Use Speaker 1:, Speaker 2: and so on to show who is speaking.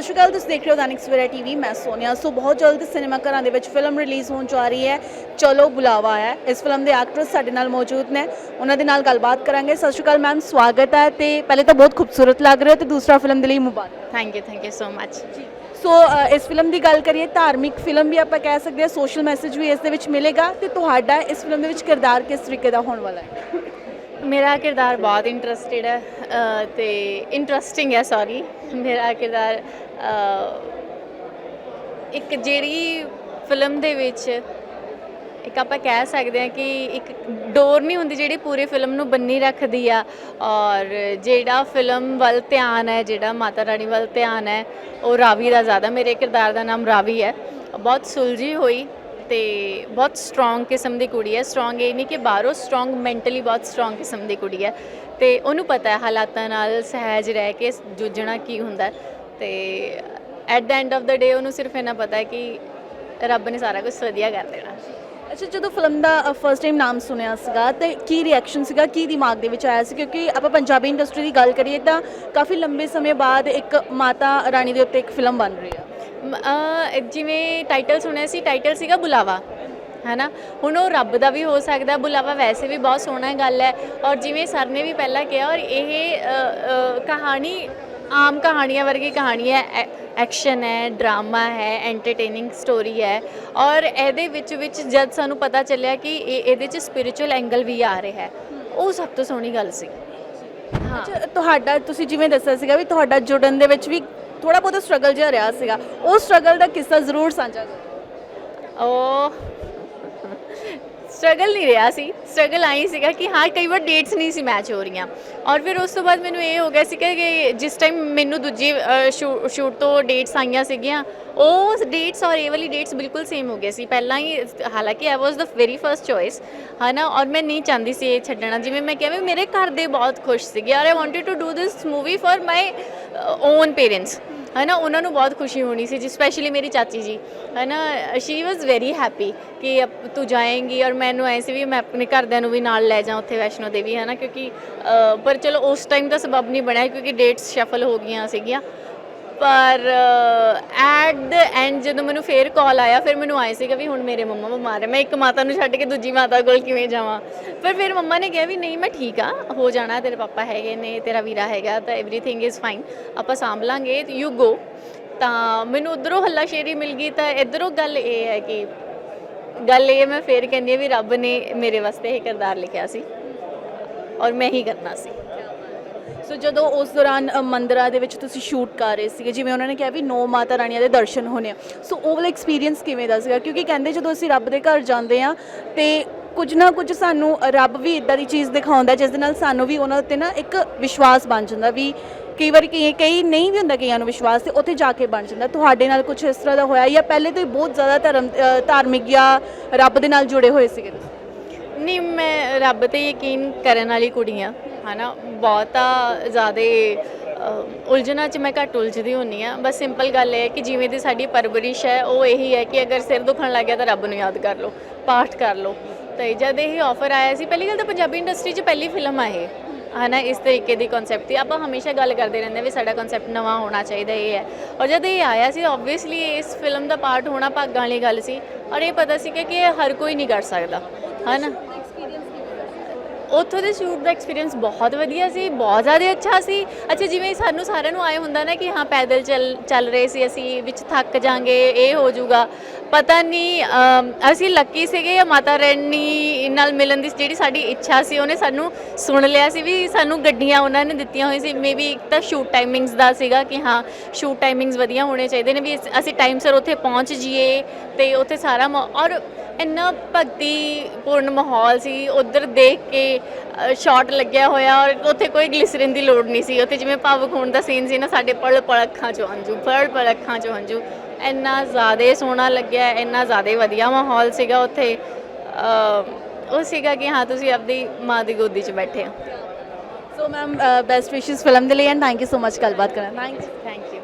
Speaker 1: ਸਤਿ ਸ਼੍ਰੀ ਅਕਾਲ ਤੁਸੀਂ ਦੇਖ ਰਹੇ ਹੋ ਦੈਨਿਕ ਸਵੇਰਾ ਟੀਵੀ ਮੈਂ ਸੋਨੀਆ। ਸੋ ਬਹੁਤ ਜਲਦ ਸਿਨੇਮਾ ਘਰਾਂ ਦੇ ਵਿੱਚ ਫਿਲਮ ਰਿਲੀਜ਼ ਹੋਣ ਜਾ ਰਹੀ ਹੈ। ਚਲੋ ਬੁਲਾਵਾ ਹੈ। ਇਸ ਫਿਲਮ ਦੇ ਐਕਟਰਸ ਸਾਡੇ ਨਾਲ ਮੌਜੂਦ ਨੇ। ਉਹਨਾਂ ਦੇ ਨਾਲ ਗੱਲਬਾਤ ਕਰਾਂਗੇ। ਸਤਿ ਸ਼੍ਰੀ ਅਕਾਲ ਮੈਮ ਸਵਾਗਤ ਹੈ। ਤੇ ਪਹਿਲੇ ਤਾਂ ਬਹੁਤ ਖੂਬਸੂਰਤ ਲੱਗ ਰਹੇ ਹੋ ਤੇ ਦੂਸਰਾ ਫਿਲਮ ਦੇ ਲਈ ਮੁਬਾਰਕ।
Speaker 2: Thank you thank you so much
Speaker 1: so uh, ਇਸ ਫਿਲਮ ਦੀ ਗੱਲ ਕਰੀਏ ਧਾਰਮਿਕ ਫਿਲਮ ਵੀ ਆਪਾਂ ਕਹਿ ਸਕਦੇ ਹਾਂ ਸੋਸ਼ਲ ਮੈਸੇਜ ਵੀ ਇਸ ਦੇ ਵਿੱਚ ਮਿਲੇਗਾ। ਤੇ ਤੁਹਾਡਾ ਇਸ ਫਿਲਮ ਦੇ ਵਿੱਚ ਕਿਰਦਾਰ ਕਿਸ ਤਰੀਕੇ ਦਾ ਹੋਣ ਵਾਲਾ ਹੈ?
Speaker 2: ਮੇਰਾ ਕਿਰਦਾਰ ਬਹੁਤ ਇੰਟਰਸਟਿਡ ਹੈ ਅਹ, ਤੇ ਇੰਟਰਸਟਿੰਗ ਹੈ ਸੌਰੀ ਮੇਰਾ ਕਿਰਦਾਰ ਇੱਕ ਜਿਹੜੀ ਫਿਲਮ ਦੇ ਵਿੱਚ ਇੱਕ ਆਪਾਂ ਕਹਿ ਸਕਦੇ ਹਾਂ ਕਿ ਇੱਕ ਡੋਰ ਨਹੀਂ ਹੁੰਦੀ ਜਿਹੜੀ ਪੂਰੀ ਫਿਲਮ ਨੂੰ ਬੰਨੀ ਰੱਖਦੀ ਆ ਔਰ ਜਿਹੜਾ ਫਿਲਮ ਵੱਲ ਧਿਆਨ ਹੈ ਜਿਹੜਾ ਮਾਤਾ ਰਾਣੀ ਵੱਲ ਧਿਆਨ ਹੈ ਉਹ ਰਾਵੀ ਦਾ ਜ਼ਿਆਦਾ ਮੇਰੇ ਕਿਰਦਾਰ ਦਾ ਨਾਮ ਰਾਵੀ ਹੈ। ਬਹੁਤ ਸੁਲਝੀ ਹੋਈ ਤੇ ਬਹੁਤ ਸਟਰੋਂਗ ਕਿਸਮ ਦੀ ਕੁੜੀ ਹੈ। ਸਟਰੋਂਗ ਇਹ ਨਹੀਂ ਕਿ ਬਾਹਰੋਂ ਸਟਰੋਂਗ ਮੈਂਟਲੀ ਬਹੁਤ ਸਟਰੋਂਗ ਕਿਸਮ ਦੀ ਕੁੜੀ ਹੈ। ਤੇ ਉਹਨੂੰ ਪਤਾ ਹੈ ਹਾਲਾਤਾਂ ਨਾਲ ਸਹਿਜ ਰਹਿ ਕੇ ਜੂਝਣਾ ਕੀ ਹੁੰਦਾ ਹੈ। ਤੇ at the end of the day ਉਹਨੂੰ ਸਿਰਫ ਇਹਨਾਂ ਪਤਾ ਹੈ ਕਿ ਰੱਬ ਨੇ ਸਾਰਾ ਕੁਝ ਵਧੀਆ ਕਰ ਦੇਣਾ।
Speaker 1: ਅੱਛਾ, ਜਦੋਂ ਫਿਲਮ ਦਾ ਫਰਸਟ ਟਾਈਮ ਨਾਮ ਸੁਣਿਆ ਸੀਗਾ, ਤੇ ਕੀ ਰਿਐਕਸ਼ਨ ਸੀਗਾ, ਕੀ ਦਿਮਾਗ ਦੇ ਵਿੱਚ ਆਇਆ ਸੀ? ਕਿਉਂਕਿ ਆਪਾਂ ਪੰਜਾਬੀ ਇੰਡਸਟਰੀ ਦੀ ਗੱਲ ਕਰੀਏ ਤਾਂ ਕਾਫੀ ਲੰਬੇ ਸਮੇਂ ਬਾਅਦ ਇੱਕ ਮਾਤਾ ਰਾਣੀ ਦੇ ਉੱਤੇ ਇੱਕ ਫਿਲਮ ਬਣ ਰਹੀ ਹੈ।
Speaker 2: ਮ- ਜਿਵੇਂ ਟਾਈਟਲ ਸੁਣਿਆ ਸੀ ਟਾਈਟਲ ਸੀਗਾ ਬੁਲਾਵਾ ਹੈਨਾ? ਹੁਣ ਉਹ ਰੱਬ ਦਾ ਵੀ ਹੋ ਸਕਦਾ ਬੁਲਾਵਾ ਵੈਸੇ ਵੀ ਬਹੁਤ ਸੋਹਣਾ ਗੱਲ ਹੈ। ਔਰ ਜਿਵੇਂ ਸਰ ਨੇ ਵੀ ਪਹਿਲਾਂ ਕਿਹਾ ਔਰ ਇਹ ਅ, ਅ, ਕਹਾਣੀ ਆਮ ਕਹਾਣੀਆਂ ਵਰਗੀ ਕਹਾਣੀ ਹੈ ਐ- ਐਕਸ਼ਨ ਹੈ ਡਰਾਮਾ ਹੈ ਐਂਟਰਟੇਨਿੰਗ ਸਟੋਰੀ ਹੈ। ਔਰ ਇਹਦੇ ਵਿੱਚ ਵਿੱਚ ਜਦ ਸਾਨੂੰ ਪਤਾ ਚੱਲਿਆ ਕਿ ਇਹ ਇਹਦੇ 'ਚ ਸਪਿਰਚੁਅਲ ਐਂਗਲ ਵੀ ਆ ਰਿਹਾ ਹੈ। ਉਹ ਸਭ ਤੋਂ ਸੋਹਣੀ ਗੱਲ ਸੀ। ਹਾਂ।
Speaker 1: ਅੱਛਾ ਤੁਹਾਡਾ ਤੁਸੀਂ ਜਿਵੇਂ ਦੱਸਿਆ ਸੀਗਾ ਵੀ ਤੁਹਾਡਾ ਜੁੜਨ ਦੇ ਵਿੱਚ ਵੀ ਥੋੜਾ ਬਹੁਤ ਸਟਰਗਲ ਜਿਹਾ ਰਿਹਾ ਸੀਗਾ। ਉਹ ਸਟਰਗਲ ਦਾ ਕਿੱਸਾ ਜ਼ਰੂਰ ਸਾਂਝਾ ਕਰੋ।
Speaker 2: ਉਹ ਸਟਰਗਲ ਨਹੀਂ ਰਿਹਾ ਸੀ। ਸਟਰਗਲ ਆਈ ਸੀਗਾ ਕਿ ਹਾਂ, ਕਈ ਵਾਰ ਡੇਟਸ ਨਹੀਂ ਸੀ ਮੈਚ ਹੋ ਰਹੀਆਂ। ਔਰ ਫਿਰ ਉਸ ਤੋਂ ਬਾਅਦ ਮੈਨੂੰ ਇਹ ਹੋ ਗਿਆ ਸੀ ਕਿ ਜਿਸ ਟਾਈਮ ਮੈਨੂੰ ਦੂਜੀ ਸ਼ੂਟ ਤੋਂ ਡੇਟਸ ਆਈਆਂ ਸੀਗੀਆਂ, ਉਹ ਡੇਟਸ ਔਰ ਇਹ ਵਾਲੀ ਡੇਟਸ ਬਿਲਕੁਲ ਸੇਮ ਹੋ ਗਏ ਸੀ। ਪਹਿਲਾਂ ਹੀ, ਹਾਲਾਂਕਿ I was the very first choice ਹਨਾ? ਔਰ ਮੈਂ ਨਹੀਂ ਚਾਹੁੰਦੀ ਸੀ ਇਹ ਛੱਡਣਾ। ਜਿਵੇਂ ਮੈਂ ਕਿਹਾ ਵੀ ਮੇਰੇ ਘਰ ਦੇ ਬਹੁਤ ਖੁਸ਼ ਸੀਗੇ। ਔਰ I wanted to do this movie for my own parents ਹੈ ਨਾ ਉਹਨਾਂ ਨੂੰ ਬਹੁਤ ਖੁਸ਼ੀ ਹੋਣੀ ਸੀ ਜੀ ਸਪੈਸ਼ਲੀ ਮੇਰੀ ਚਾਚੀ ਜੀ। ਹੈ ਨਾ ਸ਼ੀ ਵਾਸ ਵੈਰੀ ਹੈਪੀ ਕਿ ਅਪ- ਤੂੰ ਜਾਏਂਗੀ ਔਰ ਮੈਨੂੰ ਐ ਸੀ ਵੀ ਮੈਂ ਆਪਣੇ ਘਰਦਿਆਂ ਨੂੰ ਵੀ ਨਾਲ ਲੈ ਜਾਵਾਂ ਉੱਥੇ ਵੈਸ਼ਨੋ ਦੇਵੀ ਹੈ ਨਾ ਕਿਉਂਕਿ ਅ, ਪਰ ਚਲੋ ਉਸ ਟਾਈਮ ਦਾ ਸਬਬ ਨਹੀਂ ਬਣਿਆ ਕਿਉਂਕਿ ਡੇਟਸ ਸ਼ਫਲ ਹੋ ਗਈਆਂ ਸੀਗੀਆਂ। ਪਰ ਐਟ ਦ ਐਂਡ ਜਦੋਂ ਮੈਨੂੰ ਫੇਰ ਕਾਲ ਆਇਆ ਫਿਰ ਮੈਨੂੰ ਆਏ ਸੀਗਾ ਵੀ ਹੁਣ ਮੇਰੇ ਮੰਮਾ ਬਿਮਾਰ ਹੈ ਮੈਂ ਇੱਕ ਮਾਤਾ ਨੂੰ ਛੱਡ ਕੇ ਦੂਜੀ ਮਾਤਾ ਕੋਲ ਕਿਵੇਂ ਜਾਵਾਂ ਪਰ ਫਿਰ ਮੰਮਾ ਨੇ ਕਿਹਾ ਵੀ ਨਹੀਂ ਮੈਂ ਠੀਕ ਆ ਹੋ ਜਾਣਾ ਤੇਰੇ ਪਾਪਾ ਹੈਗੇ ਨੇ ਤੇਰਾ ਵੀਰਾ ਹੈਗਾ ਤਾਂ एवरीथिंग ਇਜ਼ ਫਾਈਨ ਆਪਾਂ ਸਾਂਭ ਲਾਂਗੇ ਯੂ ਗੋ ਤਾਂ ਮੈਨੂੰ ਉਧਰੋਂ ਹੱਲਾਸ਼ੇਰੀ ਮਿਲ ਗਈ ਤਾਂ ਇਧਰੋਂ ਗੱਲ ਇਹ ਹੈ ਕਿ ਗੱਲ ਇਹ ਮੈਂ ਫੇਰ ਕਹਿੰਦੀ ਹਾਂ ਵੀ ਰੱਬ ਨੇ ਮੇਰੇ ਵਾਸਤੇ ਇਹ ਕਿਰਦਾਰ ਲਿਖਿਆ ਸੀ ਔਰ ਮੈਂ ਹੀ ਕਰਨਾ ਸੀ
Speaker 1: ਸੋ ਜਦੋਂ ਉਸ ਦੌਰਾਨ ਅ, ਮੰਦਿਰਾਂ ਦੇ ਵਿੱਚ ਤੁਸੀਂ ਸ਼ੂਟ ਕਰ ਰਹੇ ਸੀਗੇ ਜਿਵੇਂ ਉਹਨਾਂ ਨੇ ਕਿਹਾ ਵੀ ਨੌ ਮਾਤਾ ਰਾਣੀਆਂ ਦੇ ਦਰਸ਼ਨ ਹੋਣੇ ਆ। ਸੋ ਉਹ ਵਾਲਾ ਐਕਸਪੀਰੀਅੰਸ ਕਿਵੇਂ ਦਾ ਸੀਗਾ? ਕਿਉਂਕਿ ਕਹਿੰਦੇ ਜਦੋਂ ਅਸੀਂ ਰੱਬ ਦੇ ਘਰ ਜਾਂਦੇ ਆ ਤੇ ਕੁਝ ਨਾ ਕੁਝ ਸਾਨੂੰ ਰੱਬ ਵੀ ਇਦਾਂ ਦੀ ਚੀਜ਼ ਦਿਖਾਉਂਦਾ ਜਿਸ ਦੇ ਨਾਲ ਸਾਨੂੰ ਵੀ ਉਹਨਾਂ ਉੱਤੇ ਨਾ ਇੱਕ ਵਿਸ਼ਵਾਸ ਬਣ ਜਾਂਦਾ ਵੀ ਕਈ ਵਾਰੀ ਕਈ ਕਈ ਨਹੀਂ ਵੀ ਹੁੰਦਾ ਕਈਆਂ ਨੂੰ ਵਿਸ਼ਵਾਸ ਤੇ ਉੱਥੇ ਜਾ ਕੇ ਬਣ ਜਾਂਦਾ। ਤੁਹਾਡੇ ਨਾਲ ਕੁਝ ਇਸ ਤਰ੍ਹਾਂ ਦਾ ਹੋਇਆ ਜਾਂ ਪਹਿਲੇ ਤੋਂ ਹੀ ਬਹੁਤ ਜ਼ਿਆਦਾ ਧਰਮ ਅ, ਧਾਰਮਿਕ ਜਾਂ ਰੱਬ ਦੇ ਨਾਲ ਜੁੜੇ ਹੋਏ ਸੀਗੇ ਤੁਸੀਂ?
Speaker 2: ਨਹੀਂ, ਮੈਂ ਰੱਬ ਤੇ ਯਕੀਨ ਕਰਨ ਵਾਲੀ ਕੁੜੀ ਆ ਹਨਾ? ਬਹੁਤਾ ਜ਼ਿਆਦਾ ਉਲਝਣਾ ਚ ਮੈਂ ਘੱਟ ਉਲਝਦੀ ਹੁੰਨੀ ਆ ਬਸ ਸਿੰਪਲ ਗੱਲ ਇਹ ਹੈ ਕਿ ਜਿਵੇਂ ਦੀ ਸਾਡੀ ਪਰਵਰਿਸ਼ ਹੈ, ਉਹ ਇਹੀ ਹੈ ਕਿ ਅਗਰ ਸਿਰ ਦੁਖਣ ਲੱਗ ਗਿਆ ਤਾਂ ਰੱਬ ਨੂੰ ਯਾਦ ਕਰ ਲਓ, ਪਾਠ ਕਰ ਲਓ। ਤੇ ਜਦ ਇਹ ਆਫਰ ਆਇਆ ਸੀ, ਪਹਿਲੀ ਗੱਲ ਤਾਂ ਪੰਜਾਬੀ ਇੰਡਸਟਰੀ 'ਚ ਪਹਿਲੀ ਫਿਲਮ ਆ ਇਹ, ਹਨਾ? ਇਸ ਤਰੀਕੇ ਦੀ ਕਨਸੈਪਟ ਦੀ। ਆਪਾਂ ਹਮੇਸ਼ਾ ਗੱਲ ਕਰਦੇ ਰਹਿੰਦੇ ਵੀ ਸਾਡਾ ਕਨਸੈਪਟ ਨਵਾਂ ਹੋਣਾ ਚਾਹੀਦਾ ਇਹ ਹੈ। ਔਰ ਜਦ ਇਹ ਆਇਆ ਸੀ ਆਬਵੀਅਸਲੀ ਇਸ ਫਿਲਮ ਦਾ ਪਾਰਟ ਹੋਣਾ ਭਾਗਾਂ ਵਾਲੀ ਗੱਲ ਸੀ। ਔਰ ਇਹ ਪਤਾ ਸੀ ਕਿ ਇਹ ਹਰ ਕੋਈ ਨਹੀਂ ਕਰ ਸਕਦਾ, ਹਨਾ? ਉੱਥੋਂ ਦੇ ਸ਼ੂਟ ਦਾ ਐਕਸਪੀਰੀਅੰਸ ਬਹੁਤ ਵਧੀਆ ਸੀ, ਬਹੁਤ ਜ਼ਿਆਦਾ ਅੱਛਾ ਸੀ। ਅੱਛਾ, ਜਿਵੇਂ ਸਾਨੂੰ ਸਾਰਿਆਂ ਨੂੰ ਆਏ ਹੁੰਦਾ ਨਾ ਕਿ ਹਾਂ, ਪੈਦਲ ਚੱਲ ਚੱਲ ਰਹੇ ਸੀ ਅਸੀਂ, ਵਿੱਚ ਥੱਕ ਜਾਾਂਗੇ, ਇਹ ਹੋ ਜਾਊਗਾ। ਪਤਾ ਨਹੀਂ ਅਸੀਂ ਲੱਕੀ ਸੀਗੇ ਜਾਂ ਮਾਤਾ ਰੈਣੀ ਨਾਲ ਮਿਲਣ ਦੀ ਜਿਹੜੀ ਸਾਡੀ ਇੱਛਾ ਸੀ, ਉਹਨੇ ਸਾਨੂੰ ਸੁਣ ਲਿਆ ਸੀ ਵੀ ਸਾਨੂੰ ਗੱਡੀਆਂ ਉਹਨਾਂ ਨੇ ਦਿੱਤੀਆਂ ਹੋਈਆਂ ਸੀ। ਮੇਬੀ ਇੱਕ ਤਾਂ ਸ਼ੂਟ ਟਾਈਮਿੰਗਸ ਦਾ ਸੀਗਾ ਕਿ ਹਾਂ ਸ਼ੂਟ ਟਾਈਮਿੰਗਸ ਵਧੀਆ ਹੋਣੇ ਚਾਹੀਦੇ ਨੇ ਵੀ ਅਸੀਂ ਟਾਈਮ ਸਿਰ ਉੱਥੇ ਪਹੁੰਚ ਜਾਈਏ ਤੇ ਉੱਥੇ ਸਾਰਾ ਮਾ- ਔਰ ਇੰਨਾ ਭਗਤੀ ਪੂਰਨ ਮਾਹੌਲ ਸੀ, ਉਧਰ ਦੇਖ ਕੇ ਸ਼ਾਟ ਲੱਗਿਆ ਹੋਇਆ ਔਰ ਉੱਥੇ ਕੋਈ ਗਲਿਸਰਿਨ ਦੀ ਲੋੜ ਨਹੀਂ ਸੀ। ਉੱਥੇ ਜਿਵੇਂ ਭਾਵੁਕ ਹੋਣ ਦਾ ਸੀਨ ਸੀ ਨਾ ਸਾਡੇ ਪਲ ਪਲ ਅੱਖਾਂ ਚੋਂ ਹੰਝੂ ਪਲ ਪਲ ਅੱਖਾਂ ਚੋਂ ਹੰਝੂ। ਇੰਨਾ ਜ਼ਿਆਦਾ ਸੋਹਣਾ ਲੱਗਿਆ ਇੰਨਾ ਜ਼ਿਆਦਾ ਵਧੀਆ ਮਾਹੌਲ ਸੀਗਾ ਉੱਥੇ। ਉਹ ਸੀਗਾ ਕਿ ਹਾਂ ਤੁਸੀਂ ਆਪਦੀ ਮਾਂ ਦੀ ਗੋਦੀ 'ਚ ਬੈਠੇ ਹੋ।
Speaker 1: So ma'am best wishes film ਦੇ ਲਈ and thank you so much ਗੱਲਬਾਤ ਕਰਨ ਥੈਂਕ ਯੂ
Speaker 2: ਥੈਂਕ ਯੂ